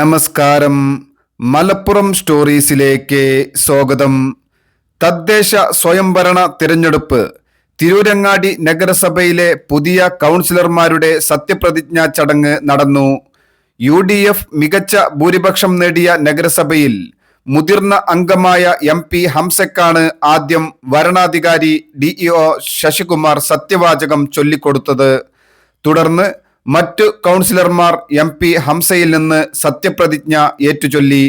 നമസ്കാരം. മലപ്പുറം സ്റ്റോറീസിലേക്ക് സ്വാഗതം. തദ്ദേശ സ്വയംഭരണ തിരഞ്ഞെടുപ്പ്. തിരൂരങ്ങാടി നഗരസഭയിലെ പുതിയ കൗൺസിലർമാരുടെ സത്യപ്രതിജ്ഞാ ചടങ്ങ് നടന്നു. യു ഡി എഫ് മികച്ച ഭൂരിപക്ഷം നേടിയ നഗരസഭയിൽ മുതിർന്ന അംഗമായ എം പി ഹംസക്കാണ് ആദ്യം വരണാധികാരി ഡിഇഒ ശശികുമാർ സത്യവാചകം ചൊല്ലിക്കൊടുത്തത്. തുടർന്ന് മറ്റു കൗൺസിലർമാർ എം പി ഹംസയിൽ നിന്ന് സത്യപ്രതിജ്ഞ ഏറ്റുചൊല്ലി.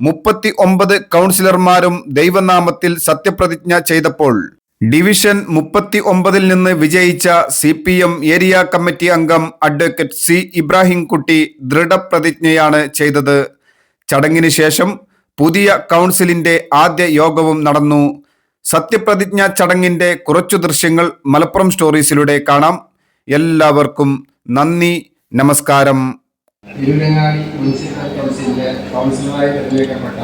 മുപ്പത്തി ഒമ്പത് കൗൺസിലർമാരും ദൈവനാമത്തിൽ സത്യപ്രതിജ്ഞ ചെയ്തപ്പോൾ ഡിവിഷൻ മുപ്പത്തി ഒമ്പതിൽ നിന്ന് വിജയിച്ച C P M area committee അംഗം അഡ്വക്കേറ്റ് സി ഇബ്രാഹിംകുട്ടി ദൃഢപ്രതിജ്ഞയാണ് ചെയ്തത്. ചടങ്ങിന് ശേഷം പുതിയ കൗൺസിലിന്റെ ആദ്യ യോഗവും നടന്നു. സത്യപ്രതിജ്ഞ ചടങ്ങിന്റെ കുറച്ചു ദൃശ്യങ്ങൾ മലപ്പുറം സ്റ്റോറീസിലൂടെ കാണാം. എല്ലാവർക്കും നന്ദി നമസ്കാരം. കൗൺസിലറായി തിരഞ്ഞെടുക്കപ്പെട്ട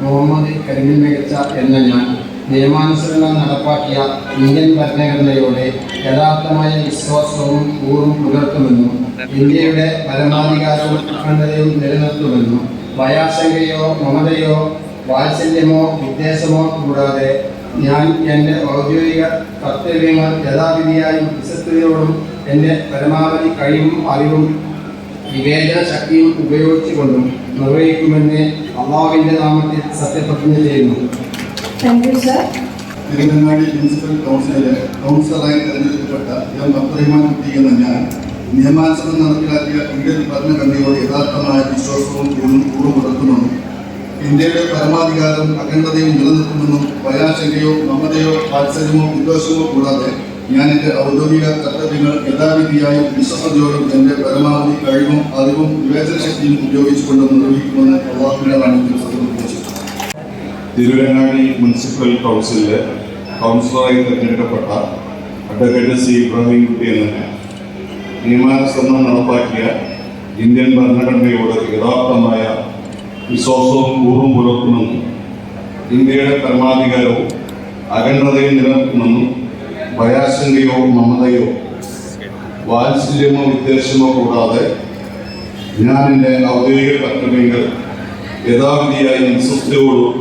മുഹമ്മദ് കരിമിൽ മികച്ച എന്ന ഞാൻ നിയമാനുസരണം നടപ്പാക്കിയ ഇന്ത്യൻ ഭരണഘടനയോടെ യഥാർത്ഥമായ വിശ്വാസവും ഊറും പുലർത്തുമെന്നും ഇന്ത്യയുടെ പരമാധികാരവും അഖണ്ഡതയും നിലനിർത്തുമെന്നും ഭയാശങ്കയോ മമതയോ വാത്സല്യമോ വിദ്വേഷമോ കൂടാതെ ഞാൻ എന്റെ ഔദ്യോഗിക കർത്തവ്യങ്ങൾ യഥാവിധിയായും വിശ്വസ്തയോടും എന്റെ പരമാവധി കഴിവും അറിവും വിവേചന ശക്തിയും ഉപയോഗിച്ചുകൊണ്ടും നിർവഹിക്കുമെന്ന് അള്ളാഹുവിന്റെ നാമത്തിൽ സത്യപ്രതിജ്ഞ ചെയ്യുന്നു. തിരുവനങ്ങാടി മുനിസിപ്പൽ കൗൺസിലിലെ കൗൺസിലറായി തെരഞ്ഞെടുക്കപ്പെട്ട എം അബ്ദുറഹിമാൻ കുട്ടി എന്ന ഞാൻ നിയമാനുസരണം നടപ്പിലാക്കിയ ഇന്ത്യൻ ഭരണഘടനയോട് യഥാർത്ഥമായ വിശ്വാസവും കൂറും കൂടും പുലർത്തുമെന്നും ഇന്ത്യയുടെ പരമാധികാരം അഖണ്ഡതയും നിലനിൽക്കുമെന്നും ഭയാശങ്കയോ മമതയോ താത്സര്യമോ വിദ്വേഷമോ കൂടാതെ ഞാൻ എന്റെ ഔദ്യോഗിക കർത്തവ്യങ്ങൾ യഥാവിധിയായും വിശ്വസതയോടും എന്റെ പരമാവധി കഴിവും അറിവും വിവേചന ശക്തിയും ഉപയോഗിച്ചുകൊണ്ട് നിർവഹിക്കുമെന്ന് അള്ളാഹുവിന്റെ സത്യപ്രതിജ്ഞ തിരുവനങ്ങാടി മുനിസിപ്പൽ കൗൺസിലിലെ കൗൺസിലറായി തിരഞ്ഞെടുക്കപ്പെട്ട അഡ്വക്കേറ്റ് സി ഇബ്രാഹിം കുട്ടി എന്ന നിയമാനുസരണം നടപ്പാക്കിയ ഇന്ത്യൻ ഭരണഘടനയോട് യഥാർത്ഥമായ വിശ്വാസവും കൂറും പുലർത്തുമെന്നും ഇന്ത്യയുടെ പരമാധികാരവും അഖണ്ഡതയും നിലനിർത്തുമെന്നും ഭയാശങ്കയോ മമതയോ വാത്സല്യമോ വിദ്വേഷമോ കൂടാതെ ഞാൻ എന്റെ ഔദ്യോഗിക കർത്തവ്യങ്ങൾ യഥാവിധിയായി വിശ്വസ്തയോടും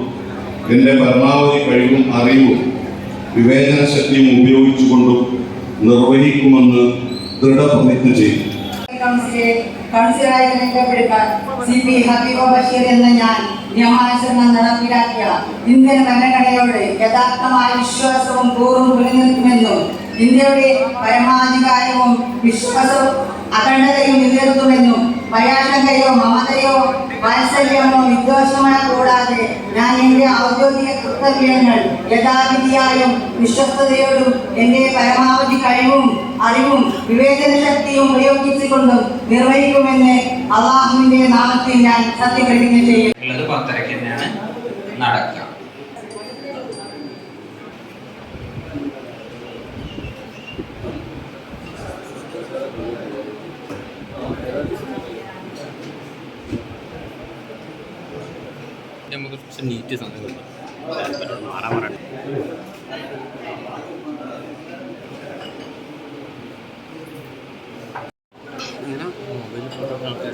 എന്റെ പരമാവധി കഴിവും അറിവും വിവേചന ശക്തിയും ഉപയോഗിച്ചുകൊണ്ടും നിർവഹിക്കുമെന്ന് ദൃഢപ്രതിജ്ഞ കൗൺസിലെ കൗൺസിലറായി തിരഞ്ഞെടുക്കപ്പെട്ട സി പി ഹബീബ ബഷീർ എന്ന ഞാൻ നിയമാനുസരണം നടപ്പിലാക്കിയ ഇന്ത്യൻ ഭരണഘടനയോട് യഥാർത്ഥമായ വിശ്വാസവും പൂർവം നിലനിൽക്കുമെന്നും ഇന്ത്യയുടെ പരമാധികാരവും വിശ്വാസവും അഖണ്ഡതയും നിലനിർത്തുമെന്നും ഭയാശങ്കയോ മമതയോ വാത്സല്യമോ വിദ്വേഷമോ കൂടാതെ ഞാൻ എന്റെ ഔദ്യോഗിക കർത്തവ്യങ്ങൾ യഥാവിധിയായും വിശ്വസ്തയോടും എന്റെ പരമാവധി കഴിവും അറിവും വിവേചന ശക്തിയും ഉപയോഗിച്ചുകൊണ്ടും നിർവഹിക്കുമെന്ന് അള്ളാഹുവിന്റെ നാമത്തിൽ ഞാൻ സത്യപ്രതിജ്ഞ ചെയ്യും പത്തരയ്ക്ക് തന്നെയാണ് നടക്കുക. നമുക്ക് നീറ്റ് സമയം മൊബൈൽ ഫോട്ടോ ആൾക്കാർ